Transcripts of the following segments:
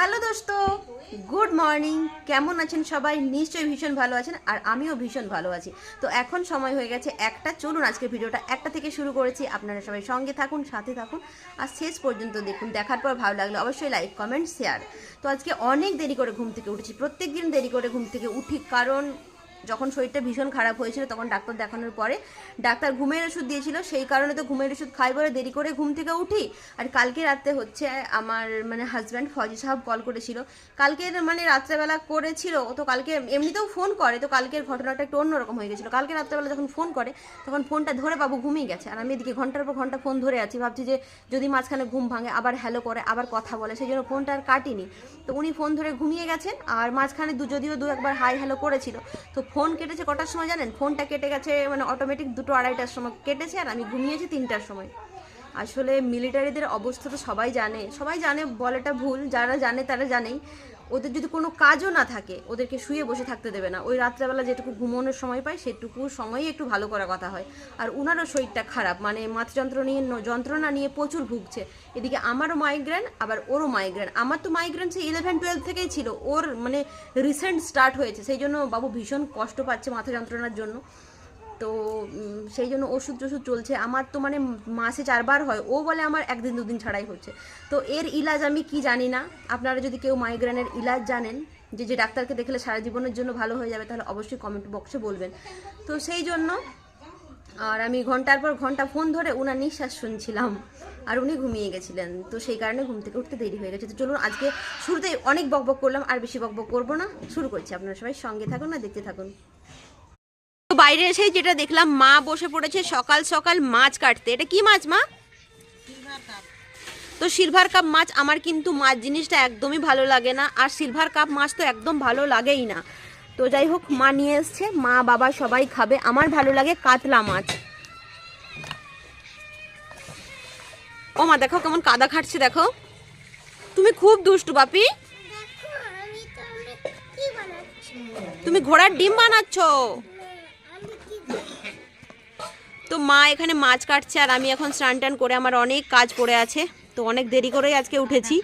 Hello দোস্ত, good morning. কেমন আছেন সবাই? নিশ্চয়ই ভীষণ ভালো আছেন আর আমিও ভীষণ ভালো আছি। তো এখন সময় হয়ে গেছে একটা। চলুন আজকের ভিডিওটা একটা থেকে শুরু করেছি। আপনারা সবাই সঙ্গে থাকুন, সাথে থাকুন। আর শেষ পর্যন্ত দেখুন। দেখার পর ভালো লাগলে অবশ্যই লাইক, কমেন্ট, শেয়ার। তো আজকে অনেক দেরি করে ঘুম থেকে উঠেছি। প্রত্যেক দিন দেরি করে ঘুম থেকে উঠি কারণ যখন শরীরটা ভীষণ খারাপ হয়েছিল তখন ডাক্তার দেখানোর পরে ডাক্তার ঘুমের ওষুধ দিয়েছিল, সেই কারণে তো ঘুমের ওষুধ খাই বলে দেরি করে ঘুম থেকে উঠি। আর কালকে রাতে হচ্ছে আমার মানে হাজব্যান্ড ফজি সাহেব কল করেছিল। কালকের মানে রাত্রেবেলা করেছিল তো কালকে এমনিতেও ফোন করে, তো কালকের ঘটনাটা একটু অন্যরকম হয়ে গেছিল। কালকে রাত্রেবেলা যখন ফোন করে, তখন ফোনটা ধরে বাবু ঘুমিয়ে গেছে। আর আমি এদিকে ঘণ্টার পর ঘণ্টা ফোন ধরে আছি, ভাবছি যে যদি মাঝখানে ঘুম ভাঙে, আবার হ্যালো করে, আবার কথা বলে, সেই জন্য ফোনটা আর কাটিনি। তো উনি ফোন ধরে ঘুমিয়ে গেছেন, আর মাঝখানে দু যদিও দু একবার হাই হ্যালো করেছিল, তো ফোন কেটেছে কটার সময় জানেন? ফোনটা কেটে গেছে মানে অটোমেটিক দুটো আড়াইটার সময় কেটেছে আর আমি ঘুমিয়েছি তিনটার সময়। আসলে মিলিটারিদের অবস্থা তো সবাই জানে। সবাই জানে বলাটা ভুল, যারা জানে তারা জানেই। ওদের যদি কোনো কাজও না থাকে, ওদেরকে শুয়ে বসে থাকতে দেবে না। ওই রাত্রেবেলা যেটুকু ঘুমানোর সময় পায়, সেটুকু সময়ই একটু ভালো করার কথা হয়। আর উনারও শরীরটা খারাপ মানে মাথা যন্ত্র নিয়ে যন্ত্রণা নিয়ে প্রচুর ভুগছে। এদিকে আমারও মাইগ্রেন আবার ওরও মাইগ্রেন আমার তো মাইগ্রেন সেই ইলেভেন টুয়েলভ থেকেই ছিল। ওর মানে রিসেন্ট স্টার্ট হয়েছে। সেই জন্য বাবু ভীষণ কষ্ট পাচ্ছে মাথা যন্ত্রণার জন্য। তো সেই জন্য ওষুধ টষুধ চলছে। আমার তো মানে মাসে চারবার হয়। ও বলে আমার একদিন দুদিন ছাড়াই হচ্ছে। তো এর ইলাজ আমি কি জানি না। আপনারা যদি কেউ মাইগ্রেনের ইলাজ জানেন, যে যে ডাক্তারকে দেখলে সারা জীবনের জন্য ভালো হয়ে যাবে, তাহলে অবশ্যই কমেন্ট বক্সে বলবেন। তো সেই জন্য, আর আমি ঘণ্টার পর ঘণ্টা ফোন ধরে ওনার নিঃশ্বাস শুনছিলাম। আর উনি ঘুমিয়ে গেছিলেন। তো সেই কারণে ঘুম থেকে উঠতে দেরি হয়ে গেছে। তো চলুন, আজকে শুরুতেই অনেক বকবক করলাম, আর বেশি বকবক করব না। শুরু করছি আপনারা সবাই। সঙ্গে থাকুন না দেখতে থাকুন। তো বাইরে এসে যেটা দেখলাম মা বসে পড়েছে সকাল সকাল মাছ কাটতে। এটা কি মাছ মা? তো সিলভার কাপ মাছ আমার কিন্তু মাছ জিনিসটা একদমই ভালো লাগে না। আর সিলভার কাপ মাছ তো একদম ভালো লাগেই না। তো যাই হোক মা নিয়ে এসছে মা বাবা সবাই খাবে। আমার ভালো লাগে কাতলা মাছ। ও মা দেখো কেমন কাদা খাটছে দেখো। তুমি খুব দুষ্টু বাপি। তুমি ঘোড়ার ডিম বানাচ্ছো? তো মা এখানে মাছ কাটছে আর আমি এখন স্নান টান করে আমার অনেক কাজ পড়ে আছে। তো অনেক দেরি করেই আজকে উঠেছি।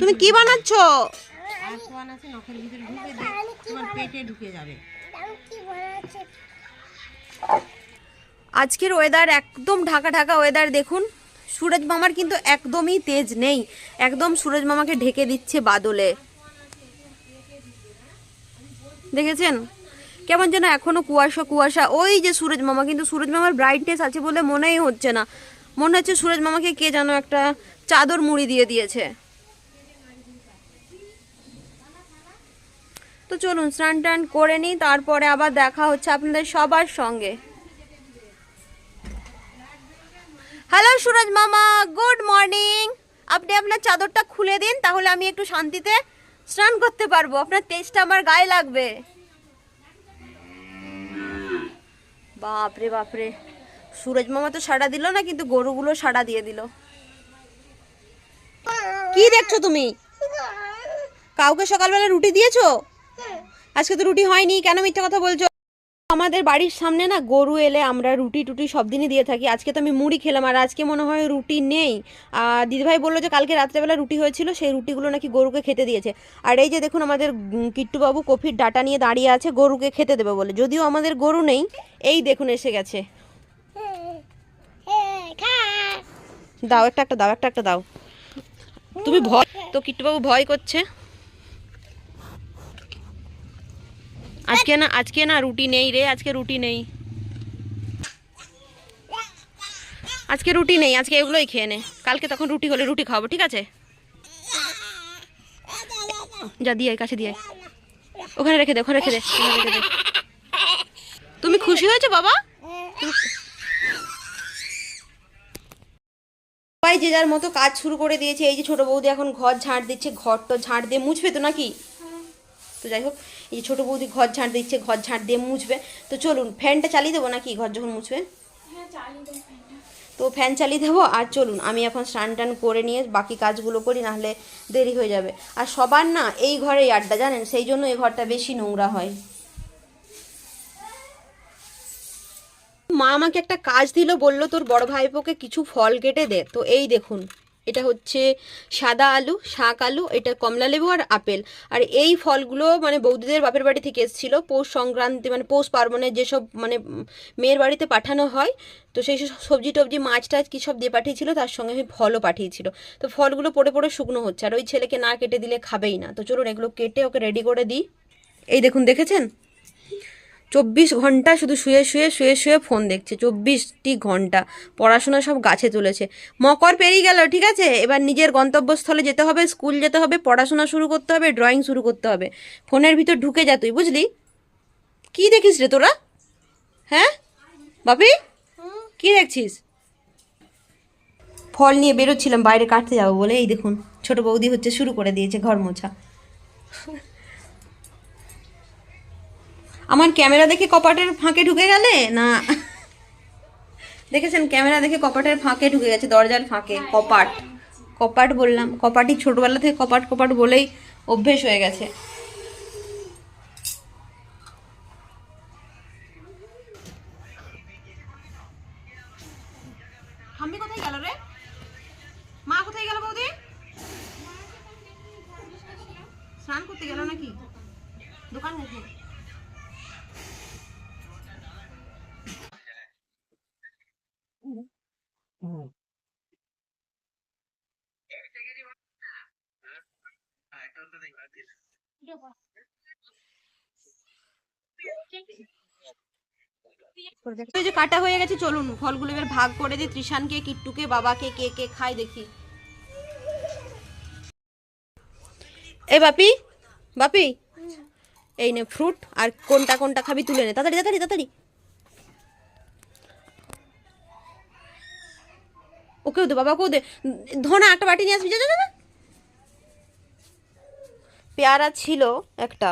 তুমি কি বানাচ্ছি? আজকের ওয়েদার একদম ঢাকা ঢাকা ওয়েদার দেখুন। সুরজ মামার কিন্তু একদমই তেজ নেই। একদম সুরজ মামাকে ঢেকে দিচ্ছে বাদলে। দেখেছেন? কেমন যেন এখনও কুয়াশা কুয়াশা। ওই যে সুরজ মামা, কিন্তু সুরজ মামার ব্রাইটনেস আছে বলে মনেই হচ্ছে না। মনে হচ্ছে সুরজ মামাকে কে যেন একটা চাদর মুড়ি দিয়ে দিয়েছে। তো চলুন, স্নান টান করে নিই, তারপরে আবার দেখা হচ্ছে আপনাদের সবার সঙ্গে। হ্যালো সুরজ মামা গুড মর্নিং আপনি আপনার চাদরটা খুলে দিন, তাহলে আমি একটু শান্তিতে স্নান করতে পারব, আপনার তেজটা আমার গায়ে লাগবে। বাপরে বাপরে। সুরজ মামা তো সাড়া দিল না, কিন্তু গরুগুলো সাড়া দিয়ে দিল। কি দেখছ তুমি? কাউকে সকালবেলা রুটি দিয়েছ? আজকে তো রুটি হয়নি, কেন মিথ্যা কথা বলছো? আমাদের বাড়ির সামনে না গরু এলে আমরা রুটি টুটি সব দিনই দিয়ে থাকি। আজকে তো আমি মুড়ি খেলাম আর আজকে মনে হয় রুটি নেই। আর দিদিভাই বলল যে কালকে রাত্রেবেলা রুটি হয়েছিল, সেই রুটিগুলো নাকি গরুকে খেতে দিয়েছে। আর এই যে দেখুন আমাদের কিট্টুবাবু কফির ডাটা নিয়ে দাঁড়িয়ে আছে, গরুকে খেতে দেবে বলে। যদিও আমাদের গরু নেই, এই দেখুন এসে গেছে। দাও একটা একটা দাও, একটা একটা দাও। তুমি ভয়, তো কিট্টুবাবু ভয় করছে? আজকে না আজকে না রুটি নেই রে, আজকে রুটি নেই। আজকে রুটি নেই, আজকে এগুলোই খেয়ে নে। কালকে তখন রুটি হলে রুটি খাব ঠিক আছে? যা, দিয়ে কাছে দিয়ে ওখানে রেখে দে, ওখানে রেখে রেখে দে। তুমি খুশি হয়েছো, বাবা? সবাই যে যার মতো কাজ শুরু করে দিয়েছে, এই যে ছোট বৌদি এখন ঘর ঝাঁট দিচ্ছে ঘর তো ঝাঁট দিয়ে মুছবে তো নাকি? তো যাই হোক এই যে ছোট বৌদি ঘর ঝাঁট দিচ্ছে ঘর ঝাঁট দিয়ে মুছবে। তো চলুন ফ্যানটা চালিয়ে দেবো নাকি ঘর যখন মুছবে? তো ফ্যান চালিয়ে দেবো আর চলুন আমি এখন স্নান টান করে নিয়ে বাকি কাজগুলো করি নাহলে দেরি হয়ে যাবে। আর সবার না এই ঘরেই আড্ডা জানেন? সেই জন্য এই ঘরটা বেশি নোংরা হয়। মা আমাকে একটা কাজ দিল বলল তোর বড় ভাইপোকে কিছু ফল কেটে দে। তো এই দেখুন এটা হচ্ছে সাদা আলু, শাক আলু, এটা কমলা লেবু আর আপেল। আর এই ফলগুলো মানে বৌদিদের বাপের বাড়ি থেকে এসেছিল। পৌষ সংক্রান্তি মানে পৌষ পার্বণে যেসব মানে মেয়ের বাড়িতে পাঠানো হয়, তো সেই সব সবজি টবজি, মাছ টাছ কী সব দিয়ে পাঠিয়েছিল, তার সঙ্গে ফলও পাঠিয়েছিল। তো ফলগুলো পড়ে পড়ে শুকনো হচ্ছে, আর ওই ছেলেকে না কেটে দিলে খাবেই না। তো চলুন এগুলো কেটে ওকে রেডি করে দিই। এই দেখুন, দেখেছেন? চব্বিশ ঘণ্টা শুধু শুয়ে শুয়ে শুয়ে শুয়ে ফোন দেখছে, চব্বিশটি ঘণ্টা। পড়াশোনা সব গাছে তুলেছে। মকর পেরিয়ে গেল, ঠিক আছে? এবার নিজের গন্তব্যস্থলে যেতে হবে স্কুল যেতে হবে, পড়াশোনা শুরু করতে হবে ড্রয়িং শুরু করতে হবে। ফোনের ভিতর ঢুকে যা তুই, বুঝলি? কি দেখিস রে তোরা? হ্যাঁ? বাপি? কি দেখছিস? ফল নিয়ে বেরোচ্ছিলাম, বাইরে কাটতে যাব বলে। এই দেখুন, ছোট বৌদি হচ্ছে শুরু করে দিয়েছে ঘর মোছা। আমার ক্যামেরা দেখে কপাটের ফাঁকে ঢুকে গেলে না? দেখেছেন, ক্যামেরা দেখে কপাটের ফাঁকে ঢুকে গেছে, দরজার ফাঁকে, কপাট। কপাট বললাম কপাটি ছোটবেলা থেকে কপাট কপাট বলেই অভ্যেস হয়ে গেছে। মা কোথায় স্নান করতে গেল নাকি? দোকান গেছে এই যে কাটা হয়ে গেছে চলুন ফলগুলো এবার ভাগ করে দিই। ত্রিশানকে কিট্টুকে বাবাকে কে কে খাই দেখি। এই বাপি বাপি এই নে ফ্রুট আর কোনটা কোনটা খাবি তুলে নে। তাড়াতাড়ি তাড়াতাড়ি তাড়াতাড়ি। ওকেও দে বাবাকেও দে। ধনা একটা বাটি নিয়ে আসবি যা, যা। পেয়ারা ছিল একটা।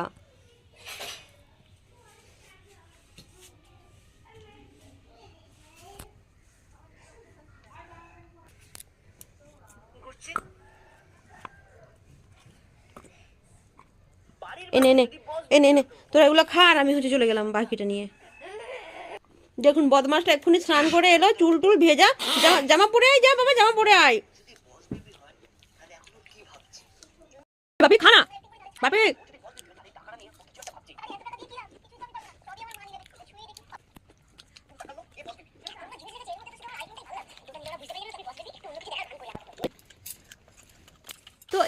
এনে এনে এনে এনে। তোরা এগুলো খা আর আমি হচ্ছে চলে গেলাম বাকিটা নিয়ে। দেখুন বদমাসটা এক্ষুনি স্নান করে এলো, চুল টুল ভেজা জামা- পরে আয়, যা বাবা, জামা পরে আয়। বাপি, খানা। বাপি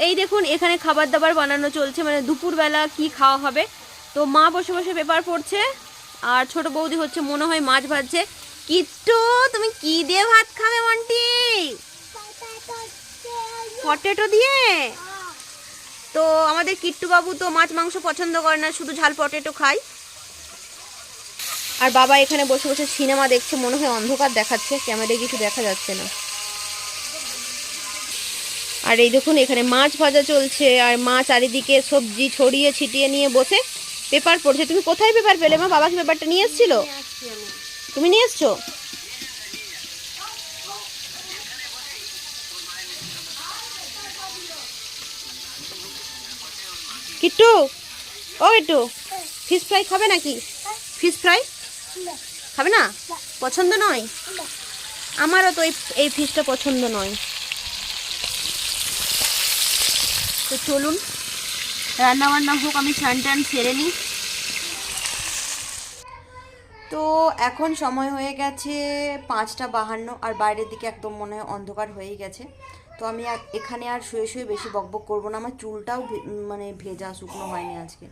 এই দেখুন, এখানে খাবার দাবার বানানো চলছে। মানে দুপুরবেলা কি খাওয়া হবে? তো মা বসে বসে পেপার পড়ছে, আর ছোট বৌদি হচ্ছে মনে হয় মাছ ভাজছে। কিট্টু, তুমি কি দিয়ে ভাত খাবে মন্টি পটেটো দিয়ে? তো আমাদের কিট্টু বাবু তো মাছ, মাংস পছন্দ করে না, শুধু ঝাল পটেটো খায়। আর বাবা এখানে বসে বসে সিনেমা দেখছে, মনে হয় অন্ধকার দেখাচ্ছে, ক্যামেরায় কিছু দেখা যাচ্ছে না। আর এই দেখুন এখানে মাছ ভাজা চলছে আর মা চারিদিকে সবজি ছড়িয়ে ছিটিয়ে নিয়ে বসে পেপার পড়ছে। তুমি কোথায় পেপার পেলে মা? বাবা কি পেপারটা নিয়ে এসেছিল? তুমি নিয়ে এসছো? কিট্টু? ও একটু ফিশ ফ্রাই খাবে নাকি? ফিশ ফ্রাই খাবে না? পছন্দ নয়? আমারও তো এই এই ফিশটা পছন্দ নয়। তো চলুন রান্না বান্না হোক, আমি স্নান টান সেরে নিই। তো এখন সময় হয়ে গেছে পাঁচটা বাহান্ন, আর বাইরের দিকে একদম মনে হয় অন্ধকার হয়েই গেছে। তো আমি এখানে আর শুয়ে শুয়ে বেশি বকবক করব না, আমার চুলটাও মানে ভেজা, শুকনো হয়নি আজকে।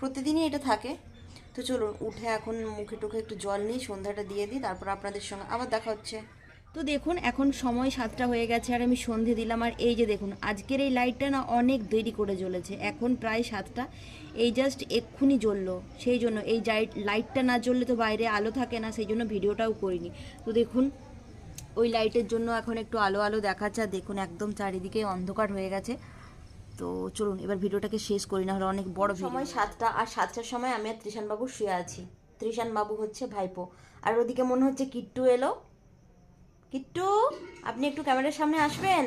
প্রতিদিনই এটা থাকে। তো চলুন, উঠে এখন মুখে টুখে একটু জল নিই, সন্ধ্যাটা দিয়ে দিই, তারপর আপনাদের সঙ্গে আবার দেখা হচ্ছে। তো দেখুন, এখন সময় সাতটা হয়ে গেছে আর আমি সন্ধে দিলাম। আর এই যে দেখুন, আজকের এই লাইটটা না অনেক দেরি করে জ্বলেছে। এখন প্রায় সাতটা। এই জাস্ট এক্ষুনি জ্বললো। সেই জন্য এই লাইটটা না জ্বললে তো বাইরে আলো থাকে না, সেই জন্য ভিডিওটাও করিনি। তো দেখুন, ওই লাইটের জন্য এখন একটু আলো আলো দেখাচ্ছে। আর দেখুন, একদম চারিদিকে অন্ধকার হয়ে গেছে। তো চলুন, এবার ভিডিওটাকে শেষ করি না হলে অনেক বড় সময় সাতটা আর সাতটার সময় আমি আর ত্রিশান বাবু শুয়ে আছি। ত্রিশান বাবু হচ্ছে ভাইপো। আর ওদিকে মনে হচ্ছে কিট্টু এলো। কিট্টু, আপনি একটু ক্যামেরার সামনে আসবেন?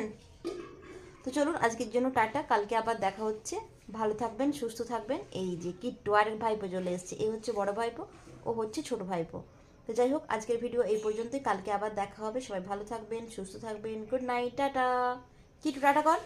তো চলুন, আজকের জন্য টাটা। কালকে আবার দেখা হচ্ছে। ভালো থাকবেন, সুস্থ থাকবেন। এই যে কিট্টু আরেক ভাইপো চলে এসছে। এই হচ্ছে বড় ভাইপো, ও হচ্ছে ছোট ভাইপো। তো যাই হোক, আজকের ভিডিও এই পর্যন্তই। কালকে আবার দেখা হবে। সবাই ভালো থাকবেন, সুস্থ থাকবেন। Good night tata. Kittu, tata কর।